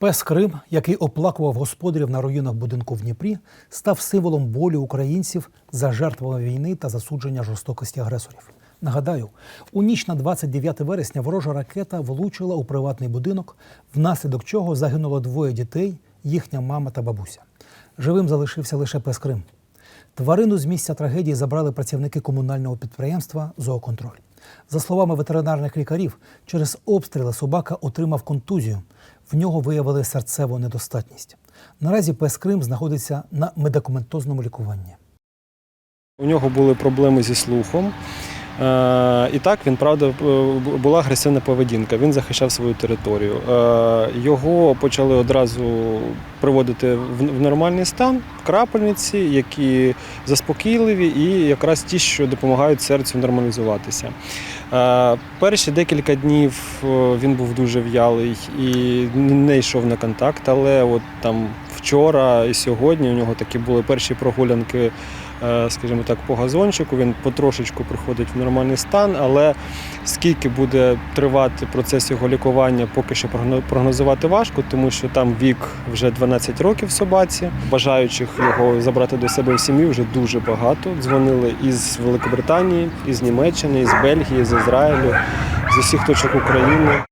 Пес Крим, який оплакував господарів на руїнах будинку в Дніпрі, став символом болю українців за жертвами війни та засудження жорстокості агресорів. Нагадаю, у ніч на 29 вересня ворожа ракета влучила у приватний будинок, внаслідок чого загинуло двоє дітей, їхня мама та бабуся. Живим залишився лише пес Крим. Тварину з місця трагедії забрали працівники комунального підприємства Зооконтроль. За словами ветеринарних лікарів, через обстріли собака отримав контузію. В нього виявили серцеву недостатність. Наразі пес Крим знаходиться на медикаментозному лікуванні. У нього були проблеми зі слухом. Е, І так він правда е, була агресивна поведінка. Він захищав свою територію. Е, Його почали одразу приводити в нормальний стан крапельниці, які заспокійливі і якраз ті, що допомагають серцю нормалізуватися. Перші декілька днів він був дуже в'ялий і не йшов на контакт, але от там вчора і сьогодні у нього такі були перші прогулянки е, скажімо так, по газончику. Він потрошечку приходить в нормальний стан, але скільки буде тривати процес його лікування, поки що прогнозувати важко, тому що там вік вже 12 років собаці. Бажаючих його забрати до себе в сім'ю вже дуже багато. Дзвонили із Великобританії, із Німеччини, із Бельгії, з Ізраїлю, з усіх точок України.